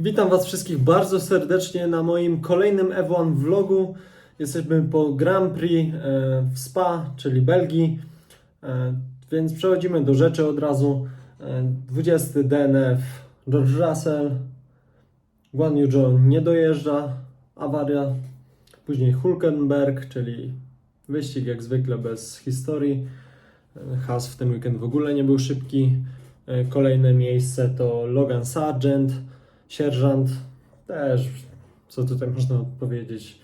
Witam Was wszystkich bardzo serdecznie na moim kolejnym F1 vlogu. Jesteśmy po Grand Prix e, w Spa, czyli Belgii, E, więc przechodzimy do rzeczy od razu. E, 20 DNF George Russell, Guan Yu Zhou nie dojeżdża, awaria. Później Hulkenberg, czyli wyścig jak zwykle bez historii. E, Haas w ten weekend w ogóle nie był szybki. E, Kolejne miejsce to Logan Sargent, sierżant. Też, co tutaj można powiedzieć,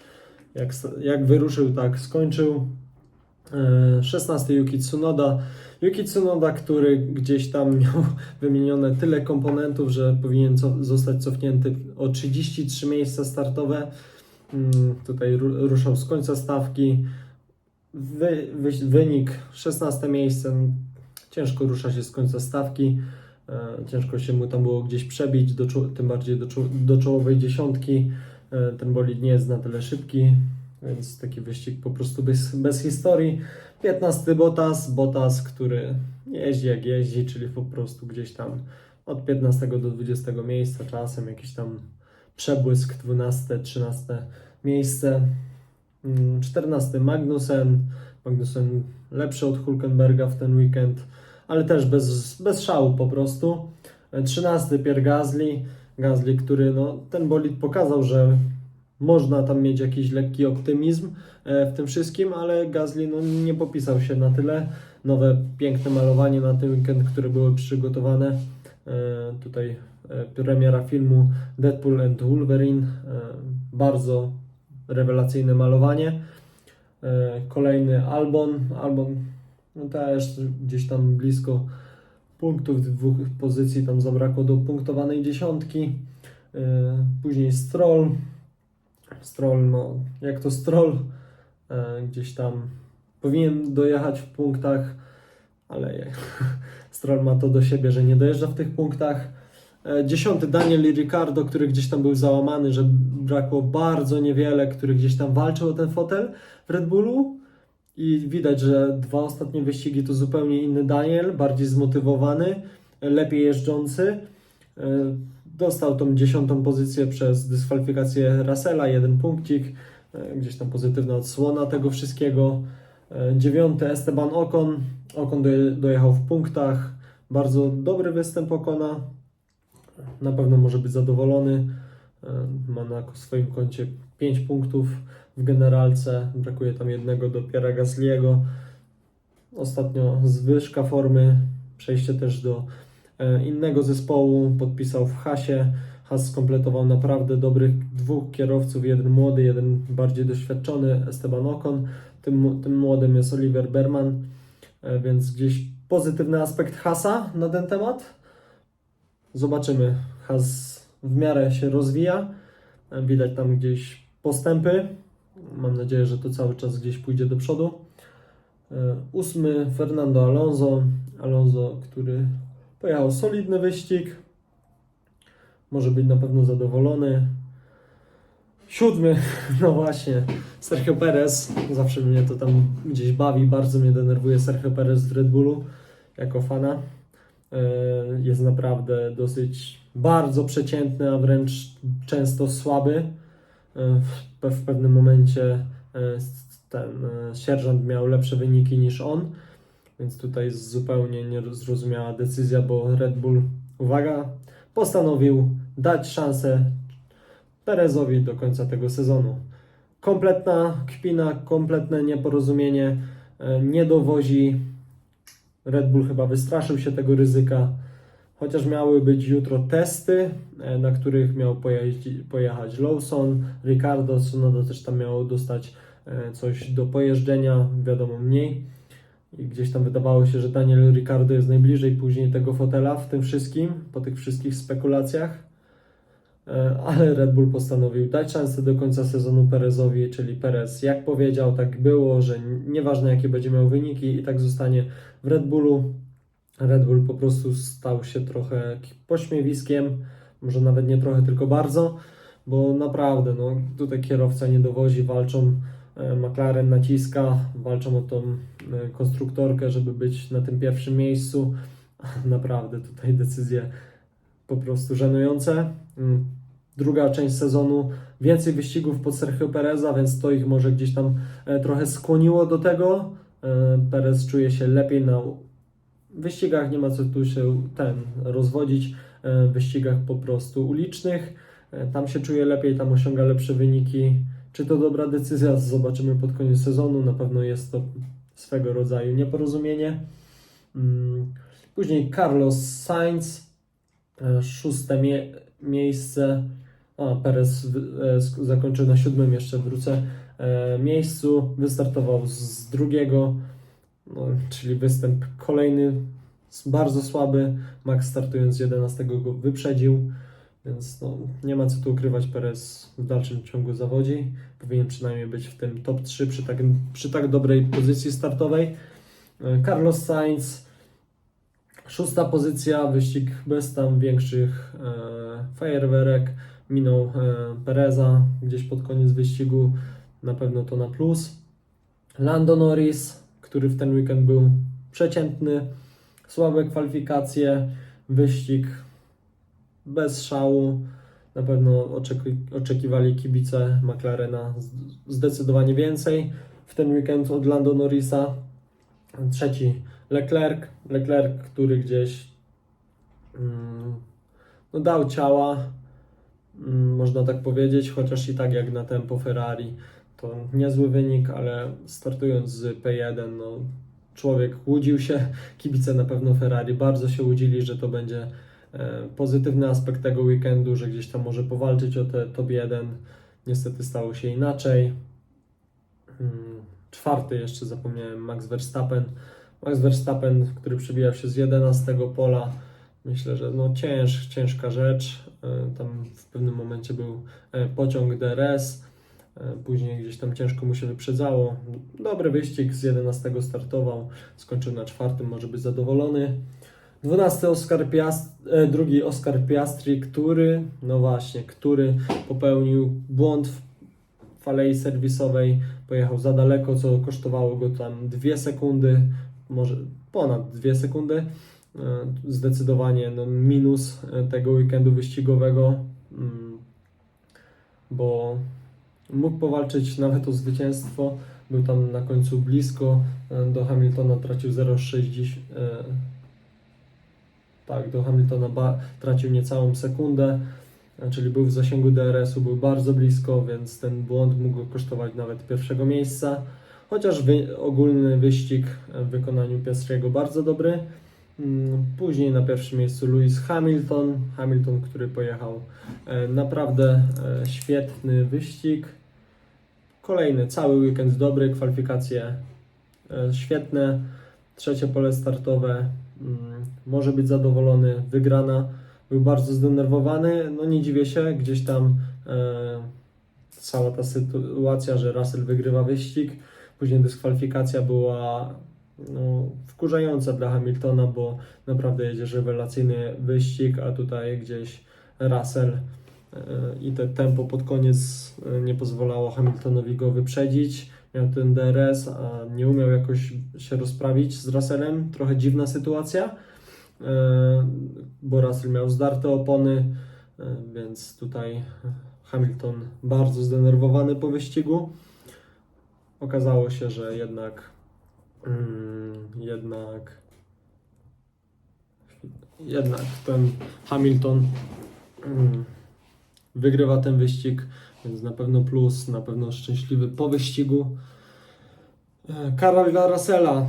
jak, jak wyruszył, tak skończył. E, 16 Yuki Tsunoda. Yuki Tsunoda, który gdzieś tam miał wymienione tyle komponentów, że powinien co, zostać cofnięty o 33 miejsca startowe. Mm, Tutaj ru, ruszał z końca stawki. Wy, wynik 16 miejsce. Ciężko rusza się z końca stawki. E, Ciężko się mu tam było gdzieś przebić, do, tym bardziej do, do czołowej dziesiątki. E, Ten bolid nie jest na tyle szybki, więc taki wyścig po prostu bez, bez historii. 15 Bottas, Bottas, który jeździ jak jeździ, czyli po prostu gdzieś tam od 15 do 20 miejsca, czasem jakiś tam przebłysk 12, 13 miejsce. Mm, 14 Magnussen, Magnussen lepszy od Hulkenberga w ten weekend, ale też bez, bez szału po prostu. 13 Pierre Gasly, Gasly, który no, ten bolid pokazał, że można tam mieć jakiś lekki optymizm e, w tym wszystkim, ale Gasly no, nie popisał się na tyle. Nowe piękne malowanie na ten weekend, które były przygotowane. E, Tutaj e, premiera filmu Deadpool and Wolverine. Bardzo rewelacyjne malowanie. Kolejny Albon. Albon też gdzieś tam blisko punktów, dwóch pozycji tam zabrakło do punktowanej dziesiątki. E, Później Stroll. Stroll, no jak to Stroll, e, gdzieś tam powinien dojechać w punktach, ale Stroll ma to do siebie, że nie dojeżdża w tych punktach. E, Dziesiąty Daniel Ricciardo, który gdzieś tam był załamany, że brakło bardzo niewiele, który gdzieś tam walczył o ten fotel w Red Bullu. I widać, że dwa ostatnie wyścigi to zupełnie inny Daniel, bardziej zmotywowany, lepiej jeżdżący. E, Dostał tą dziesiątą pozycję przez dyskwalifikację Russella, jeden punkcik, e, gdzieś tam pozytywna odsłona tego wszystkiego. E, Dziewiąty Esteban Ocon doje- dojechał w punktach, bardzo dobry występ Ocona, na pewno może być zadowolony. Ma na swoim koncie 5 punktów w generalce, brakuje tam jednego do Piera Gasliego. Ostatnio zwyżka formy, przejście też do e, innego zespołu, podpisał w Hasie. Has skompletował naprawdę dobrych dwóch kierowców, jeden młody, jeden bardziej doświadczony, Esteban Ocon. Tym, tym młodym jest Oliver Berman, e, więc gdzieś pozytywny aspekt Hasa na ten temat. Zobaczymy. Has w miarę się rozwija. E, Widać tam gdzieś postępy. Mam nadzieję, że to cały czas gdzieś pójdzie do przodu. E, Ósmy Fernando Alonso. Alonso, który pojechał solidny wyścig. Może być na pewno zadowolony. Siódmy, no właśnie, Sergio Perez. Zawsze mnie to tam gdzieś bawi. Bardzo mnie denerwuje Sergio Perez w Red Bullu jako fana. E, Jest naprawdę dosyć bardzo przeciętny, a wręcz często słaby. W, w pewnym momencie e, ten e, sierżant miał lepsze wyniki niż on, więc tutaj zupełnie niezrozumiała decyzja, bo Red Bull, uwaga, postanowił dać szansę Perezowi do końca tego sezonu. Kompletna kpina, kompletne nieporozumienie, e, nie dowozi. Red Bull chyba wystraszył się tego ryzyka. Chociaż miały być jutro testy, e, na których miał pojechać Lawson, Ricardo, Tsunoda też tam miało dostać e, coś do pojeżdżenia, wiadomo mniej. I gdzieś tam wydawało się, że Daniel Ricardo jest najbliżej później tego fotela w tym wszystkim, po tych wszystkich spekulacjach. E, Ale Red Bull postanowił dać szansę do końca sezonu Perezowi, czyli Perez jak powiedział, tak było, że nieważne jakie będzie miał wyniki i tak zostanie w Red Bullu. Red Bull po prostu stał się trochę pośmiewiskiem, może nawet nie trochę, tylko bardzo, bo naprawdę, no tutaj kierowca nie dowozi, walczą, e, McLaren naciska, walczą o tą e, konstruktorkę, żeby być na tym pierwszym miejscu. Naprawdę tutaj decyzje po prostu żenujące. Mm, druga część sezonu, więcej wyścigów pod Sergio Pereza, więc to ich może gdzieś tam e, trochę skłoniło do tego. Perez czuje się lepiej na wyścigach, nie ma co tu się ten rozwodzić, e, w wyścigach po prostu ulicznych. E, Tam się czuje lepiej, tam osiąga lepsze wyniki. Czy to dobra decyzja? Zobaczymy pod koniec sezonu. Na pewno jest to swego rodzaju nieporozumienie. Mm, Później Carlos Sainz, e, szóste mie- miejsce. A, Perez zakończył na siódmym, jeszcze wrócę, miejscu. Wystartował z drugiego, no, czyli występ kolejny, bardzo słaby. Max startując z 11 go wyprzedził, więc no, nie ma co tu ukrywać. Perez w dalszym ciągu zawodzi. Powinien przynajmniej być w tym top 3 przy tak, przy tak dobrej pozycji startowej. E, Carlos Sainz, szósta pozycja, wyścig bez tam większych e, fajerwerek. Minął e, Pereza gdzieś pod koniec wyścigu, na pewno to na plus. Lando Norris, który w ten weekend był przeciętny, słabe kwalifikacje, wyścig bez szału. Na pewno oczeki- oczekiwali kibice McLarena zdecydowanie więcej w ten weekend od Lando Norrisa. Trzeci Leclerc, Leclerc, który gdzieś mm, no dał ciała, mm, można tak powiedzieć, chociaż i tak jak na tempo Ferrari to niezły wynik, ale startując z P1, no, człowiek łudził się, kibice na pewno Ferrari bardzo się łudzili, że to będzie e, pozytywny aspekt tego weekendu, że gdzieś tam może powalczyć o te top 1. Niestety stało się inaczej. Mm, Czwarty jeszcze zapomniałem, Max Verstappen. Max Verstappen, który przebijał się z 11 pola. Myślę, że no cięż, ciężka rzecz. E, Tam w pewnym momencie był e, pociąg DRS. E, Później gdzieś tam ciężko mu się wyprzedzało. Dobry wyścig z 11 startował, skończył na czwartym, może być zadowolony. 12 Oscar Piast, e, drugi Oscar Piastri, który, no właśnie, który popełnił błąd w w alei serwisowej, pojechał za daleko, co kosztowało go tam 2 sekundy, może ponad 2 sekundy. E, Zdecydowanie no, minus tego weekendu wyścigowego, mm, bo mógł powalczyć nawet o zwycięstwo. Był tam na końcu blisko e, do Hamiltona, tracił 0,60. e, Tak, do Hamiltona tracił niecałą sekundę, e, czyli był w zasięgu DRS-u, był bardzo blisko, więc ten błąd mógł kosztować nawet pierwszego miejsca. Chociaż wy- ogólny wyścig w wykonaniu Piastriego bardzo dobry. Mm, Później na pierwszym miejscu Lewis Hamilton. Hamilton, który pojechał e, naprawdę e, świetny wyścig. Kolejny, cały weekend dobry, kwalifikacje e, świetne. Trzecie pole startowe, mm, może być zadowolony, wygrana. Był bardzo zdenerwowany, no nie dziwię się, gdzieś tam cała ta sytuacja, że Russell wygrywa wyścig, później dyskwalifikacja była no, wkurzająca dla Hamiltona, bo naprawdę jedziesz rewelacyjny wyścig, a tutaj gdzieś Russell e, i te tempo pod koniec e, nie pozwalało Hamiltonowi go wyprzedzić. Miał ten DRS, a nie umiał jakoś się rozprawić z Russellem. Trochę dziwna sytuacja, e, bo Russell miał zdarte opony, więc tutaj Hamilton bardzo zdenerwowany po wyścigu. Okazało się, że jednak mm, jednak jednak ten Hamilton mm, wygrywa ten wyścig, więc na pewno plus, na pewno szczęśliwy po wyścigu. E, Kara dla Russella,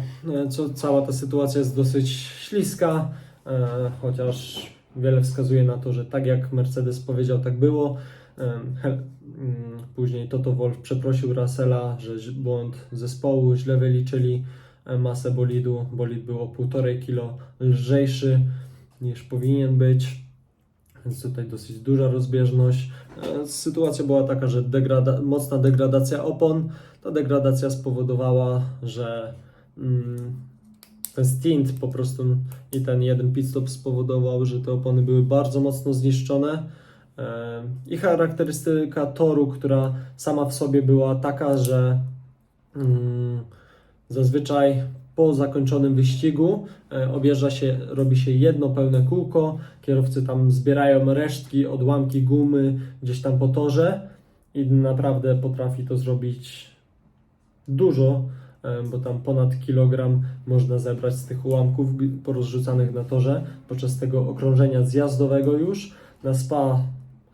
co cała ta sytuacja jest dosyć śliska, e, chociaż wiele wskazuje na to, że tak jak Mercedes powiedział, tak było. E, mm, Później Toto Wolff przeprosił Russella, że błąd zespołu, źle wyliczyli masę bolidu. Bolid był o 1,5 kg lżejszy niż powinien być, więc tutaj dosyć duża rozbieżność. E, Sytuacja była taka, że degrada- mocna degradacja opon. Ta degradacja spowodowała, że mm, ten stint po prostu i ten jeden pit stop spowodował, że te opony były bardzo mocno zniszczone. E, I charakterystyka toru, która sama w sobie była taka, że mm, zazwyczaj po zakończonym wyścigu e, objeżdża się, robi się jedno pełne kółko, kierowcy tam zbierają resztki, odłamki gumy gdzieś tam po torze i naprawdę potrafi to zrobić dużo, e, bo tam ponad kilogram można zebrać z tych ułamków porozrzucanych na torze podczas tego okrążenia zjazdowego już. Na spa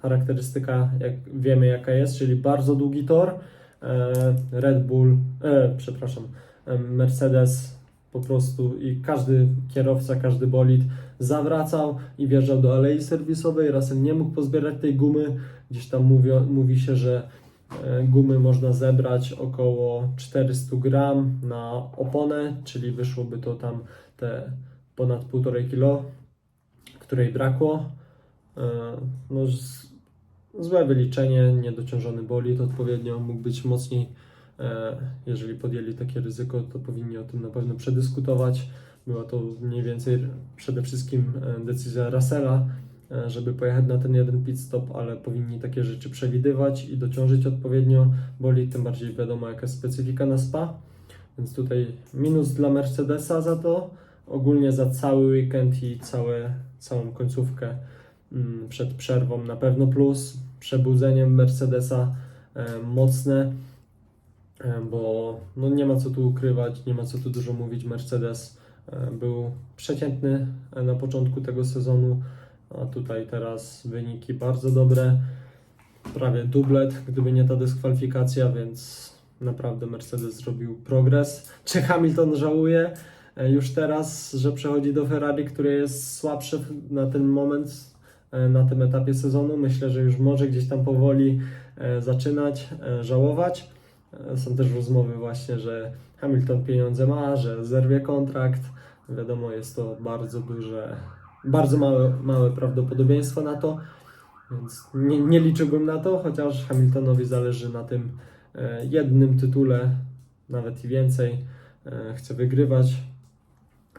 charakterystyka, jak wiemy jaka jest, czyli bardzo długi tor. E, Red Bull, e, przepraszam, Mercedes po prostu i każdy kierowca, każdy bolid zawracał i wjeżdżał do alei serwisowej. Russell nie mógł pozbierać tej gumy. Gdzieś tam mówio, mówi się, że e, gumy można zebrać około 400 gram na oponę, czyli wyszłoby to tam te ponad 1,5 kg, której brakło. E, No, złe wyliczenie, niedociążony bolid odpowiednio mógł być mocniej. E, Jeżeli podjęli takie ryzyko, to powinni o tym na pewno przedyskutować. Była to mniej więcej przede wszystkim e, decyzja Russella, e, żeby pojechać na ten jeden pit stop, ale powinni takie rzeczy przewidywać i dociążyć odpowiednio bolid, tym bardziej wiadomo jaka jest specyfika na spa. Więc tutaj minus dla Mercedesa za to, ogólnie za cały weekend i całe, całą końcówkę mm, przed przerwą na pewno plus. Przebudzeniem Mercedesa mocne, bo no nie ma co tu ukrywać, nie ma co tu dużo mówić. Mercedes e, był przeciętny e, na początku tego sezonu, a tutaj teraz wyniki bardzo dobre. Prawie dublet, gdyby nie ta dyskwalifikacja, więc naprawdę Mercedes zrobił progres. Czy Hamilton żałuje e, już teraz, że przechodzi do Ferrari, które jest słabsze na ten moment, e, na tym etapie sezonu? Myślę, że już może gdzieś tam powoli e, zaczynać e, żałować. E, Są też rozmowy właśnie, że Hamilton pieniądze ma, że zerwie kontrakt. Wiadomo, jest to bardzo duże, bardzo małe, małe prawdopodobieństwo na to, więc nie, nie liczyłbym na to, chociaż Hamiltonowi zależy na tym e, jednym tytule, nawet i więcej. E, Chce wygrywać,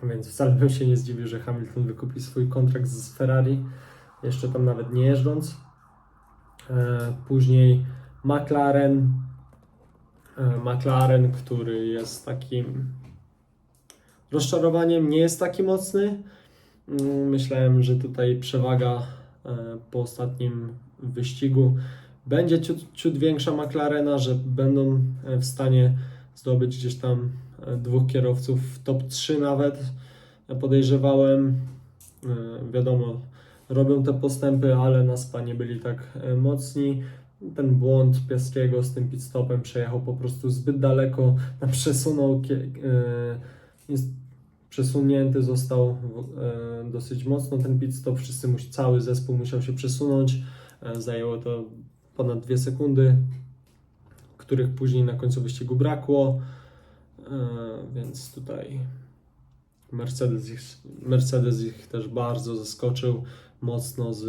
więc wcale bym się nie zdziwił, że Hamilton wykupi swój kontrakt z Ferrari, jeszcze tam nawet nie jeżdżąc. Później McLaren, McLaren, który jest takim rozczarowaniem, nie jest taki mocny. Mm, Myślałem, że tutaj przewaga e, po ostatnim wyścigu będzie ciut, ciut większa McLarena, że będą e, w stanie zdobyć gdzieś tam e, dwóch kierowców w top 3 nawet. E, Podejrzewałem, e, wiadomo, robią te postępy, ale na spa nie byli tak e, mocni ten błąd Piaskiego z tym pit stopem przejechał po prostu zbyt daleko, przesunął, e, przesunięty został e, dosyć mocno ten pit stop, wszyscy musi, cały zespół musiał się przesunąć, e, zajęło to ponad dwie sekundy, których później na końcu wyścigu brakło, więc tutaj Mercedes ich, Mercedes ich też bardzo zaskoczył mocno z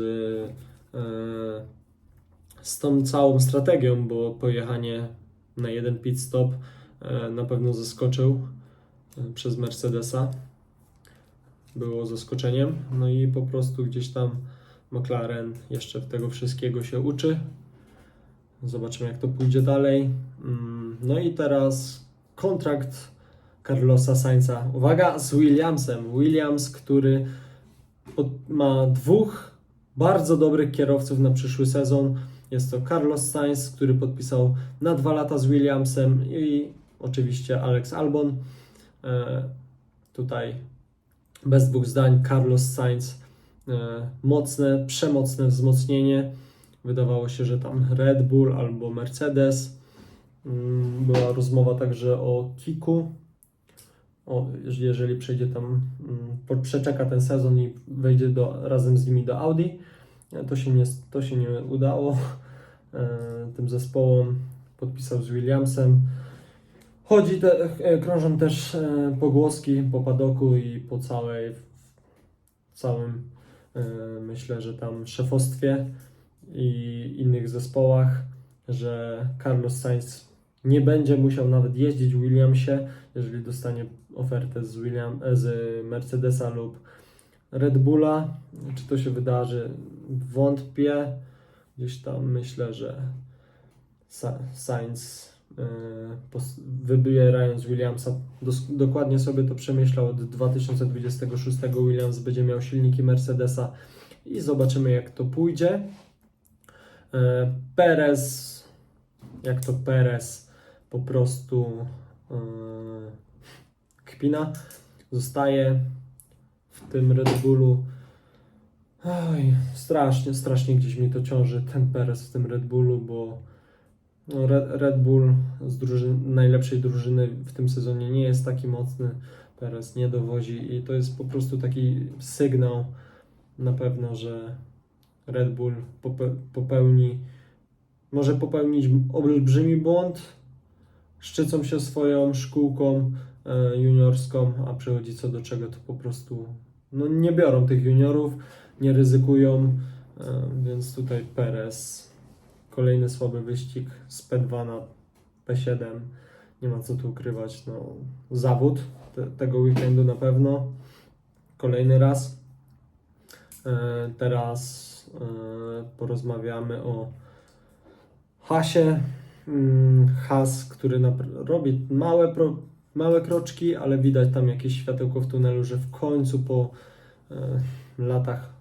z tą całą strategią, bo pojechanie na jeden pit stop e, na pewno zaskoczył e, przez Mercedesa. Było zaskoczeniem. No i po prostu gdzieś tam McLaren jeszcze tego wszystkiego się uczy. Zobaczymy, jak to pójdzie dalej. Mm, No i teraz kontrakt Carlosa Sainza. Uwaga, z Williamsem. Williams, który ma dwóch bardzo dobrych kierowców na przyszły sezon. Jest to Carlos Sainz, który podpisał na dwa lata z Williamsem i oczywiście Alex Albon. E, tutaj bez dwóch zdań Carlos Sainz e, mocne, przemocne wzmocnienie. Wydawało się, że tam Red Bull albo Mercedes. Mm, Była rozmowa także o Kiku. O, jeżeli przejdzie tam, mm, przeczeka ten sezon i wejdzie do, razem z nimi do Audi. E, To się nie, to się nie udało tym zespołom. Podpisał z Williamsem. Chodzi te, e, krążą też e, pogłoski po padoku i po całej, całym, e, myślę, że tam szefostwie i innych zespołach, że Carlos Sainz nie będzie musiał nawet jeździć w Williamsie, jeżeli dostanie ofertę z, William, e, z Mercedesa lub Red Bulla. Czy to się wydarzy? Wątpię. Gdzieś tam myślę, że Sa- Sainz pos- wybierając Williamsa. Dokładnie sobie to przemyślał. Od 2026 Williams będzie miał silniki Mercedesa i zobaczymy jak to pójdzie. E, Perez, jak to Perez po prostu e, kpina, zostaje w tym Red Bullu. Oj, strasznie, strasznie gdzieś mi to ciąży, ten Perez w tym Red Bullu, bo no Red, Bull z najlepszej drużyny w tym sezonie nie jest taki mocny. Perez nie dowozi i to jest po prostu taki sygnał na pewno, że Red Bull pope, popełni, może popełnić olbrzymi błąd, szczycą się swoją szkółką e, juniorską, a przychodzi co do czego, to po prostu no, nie biorą tych juniorów, nie ryzykują, e, więc tutaj Perez, kolejny słaby wyścig z P2 na P7, nie ma co tu ukrywać, no, zawód te, tego weekendu na pewno, kolejny raz. E, Teraz e, porozmawiamy o Hasie. Mm, Has, który robi małe, pro, małe kroczki, ale widać tam jakieś światełko w tunelu, że w końcu po e, latach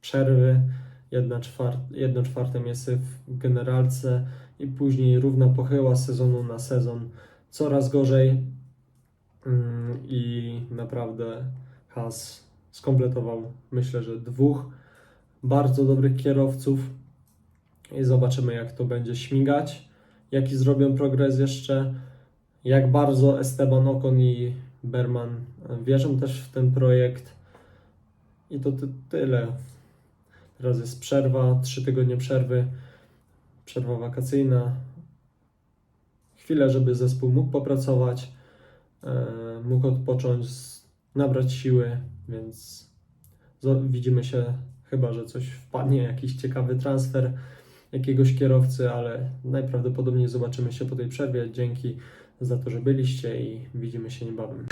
przerwy jedna czwart, jedno czwarte miejsce w generalce i później równa pochyła sezonu na sezon. Coraz gorzej mm, i naprawdę Has skompletował myślę, że dwóch bardzo dobrych kierowców i zobaczymy jak to będzie śmigać, jaki zrobią progres jeszcze, jak bardzo Esteban Ocon i Berman wierzą też w ten projekt i to ty- tyle. Teraz jest przerwa, trzy tygodnie przerwy, przerwa wakacyjna, chwilę, żeby zespół mógł popracować, e, mógł odpocząć, nabrać siły, więc widzimy się, chyba że coś wpadnie, jakiś ciekawy transfer jakiegoś kierowcy, ale najprawdopodobniej zobaczymy się po tej przerwie. Dzięki za to, że byliście i widzimy się niebawem.